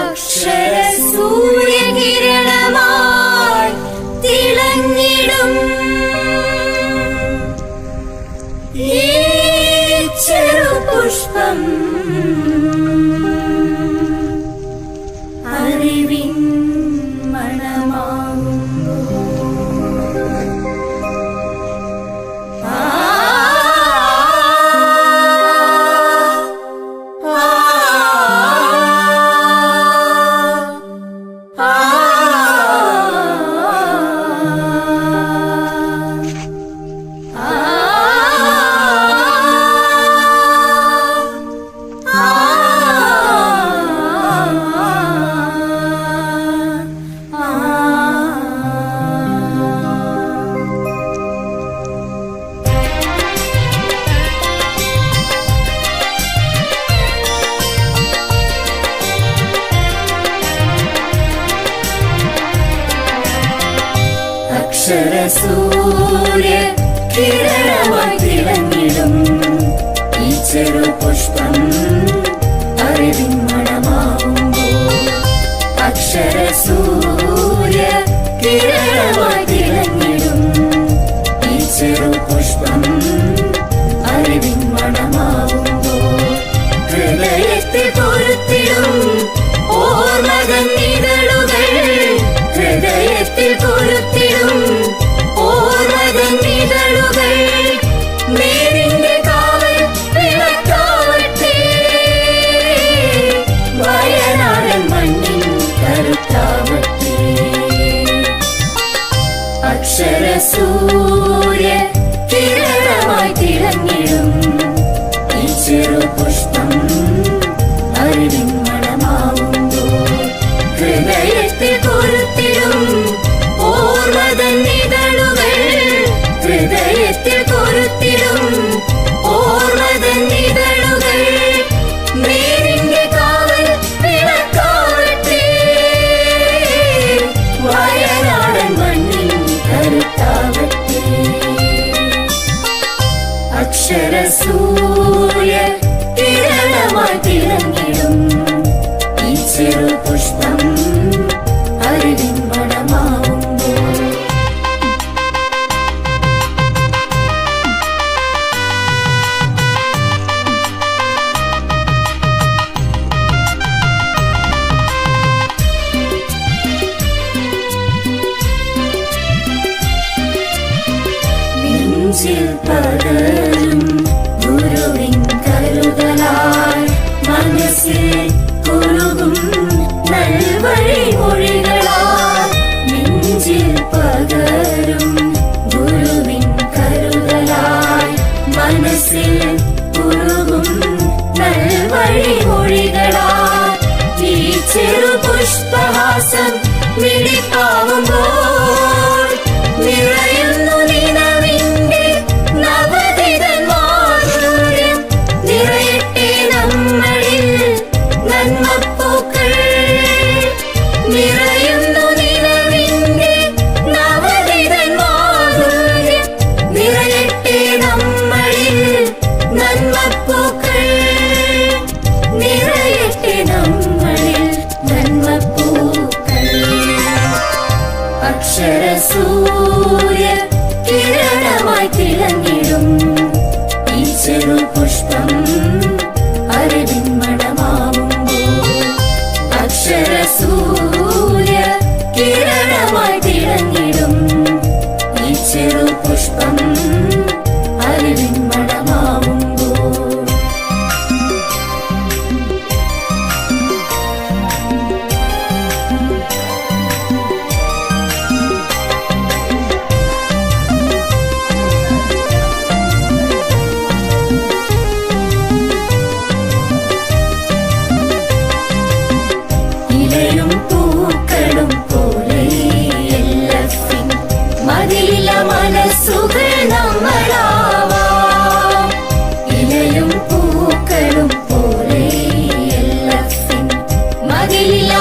അക്ഷര സൂര്യകിരണമായി തിളങ്ങിടും. അക്ഷര സൂര്യ കിരണമായി ഈ ചെറു പുഷ്പം അറിവിൻ മണമാകുമ്പോൾ അക്ഷര സൂര്യ കിരണമായി ഈ ചെറു പുഷ്പം Jesus. സൂര്യ കിരണമായി തിളങ്ങിടും ഈ ചെറു പുഷ്പം അറിവിൻ മണമാവുമ്പോൾ ശില്പത all alone. zawsze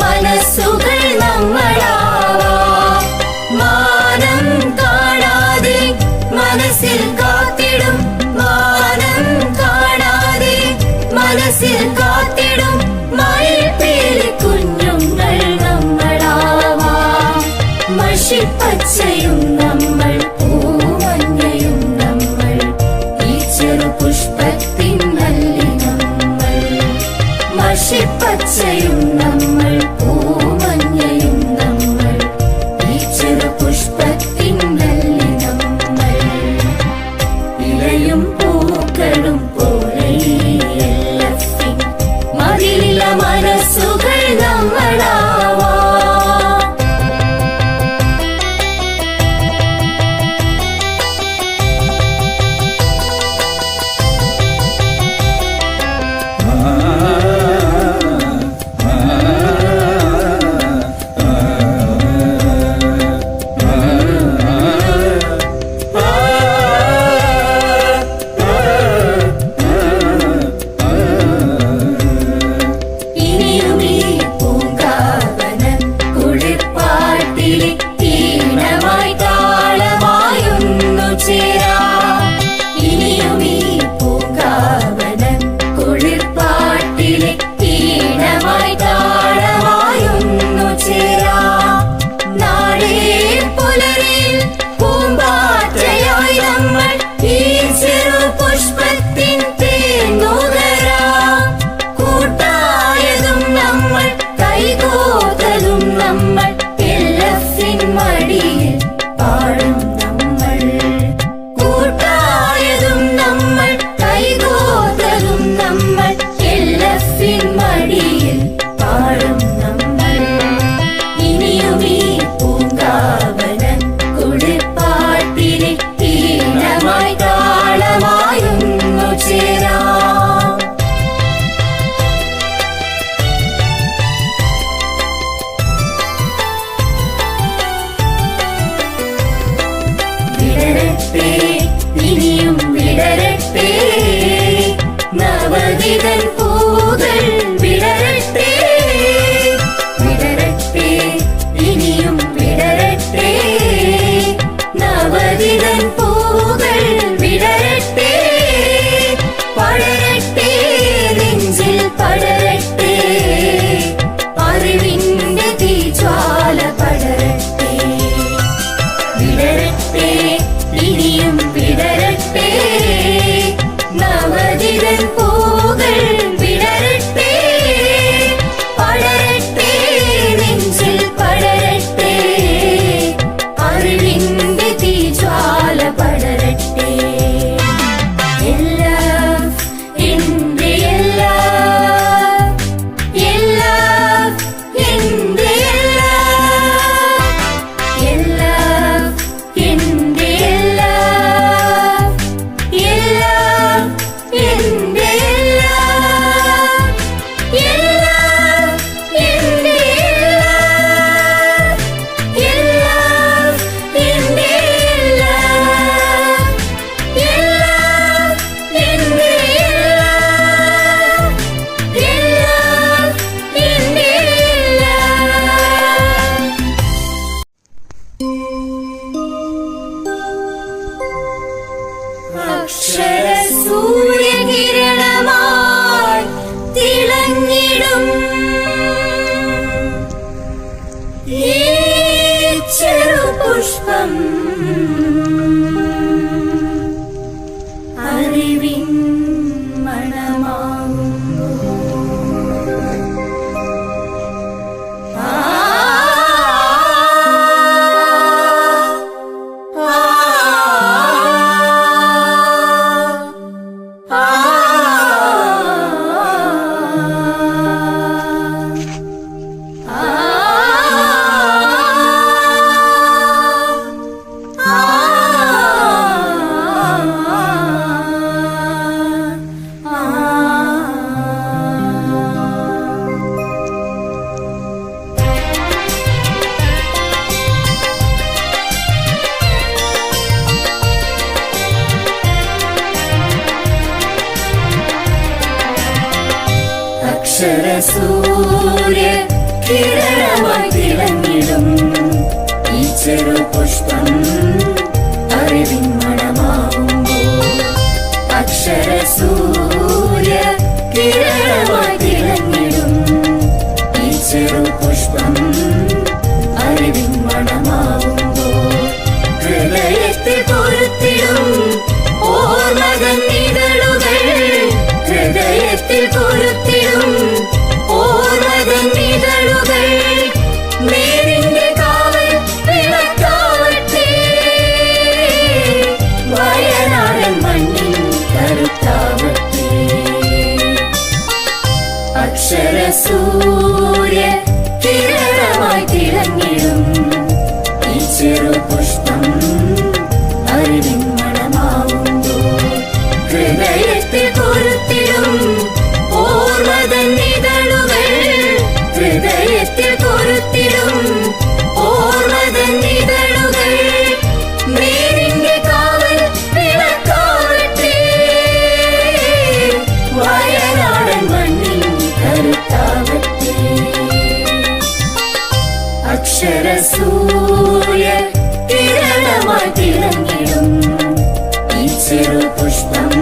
మనసుగా പച്ചയും നമ്മൾ പോ beautiful. അക്ഷര സൂര്യകിരണമായി തിളങ്ങിടും. அக்ஷர சூரிய கிரணமாய் திறந்திடும். ஈச்சரு புஷ்பம் அறிவின் மனமாகும் அக்ஷர சூரிய கிரணமாய் திறந்திடும். ஈச்சரு புஷ்பம் அறிவின் மனமாகும் ஹயத்தில் பொருத்திடும் ஓர் மகன் இதழுகள் ஹயத்தில் பொருத்தி അക്ഷര സൂര്യ കിരണമായി തിളങ്ങിടും ഈ ചെറു പുഷ്പം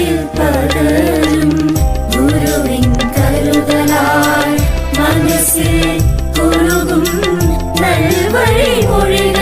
நெஞ்சில் படரும் குருவின் கருதலால் மனசில் குறுகும் நல்வழி மொழிகள்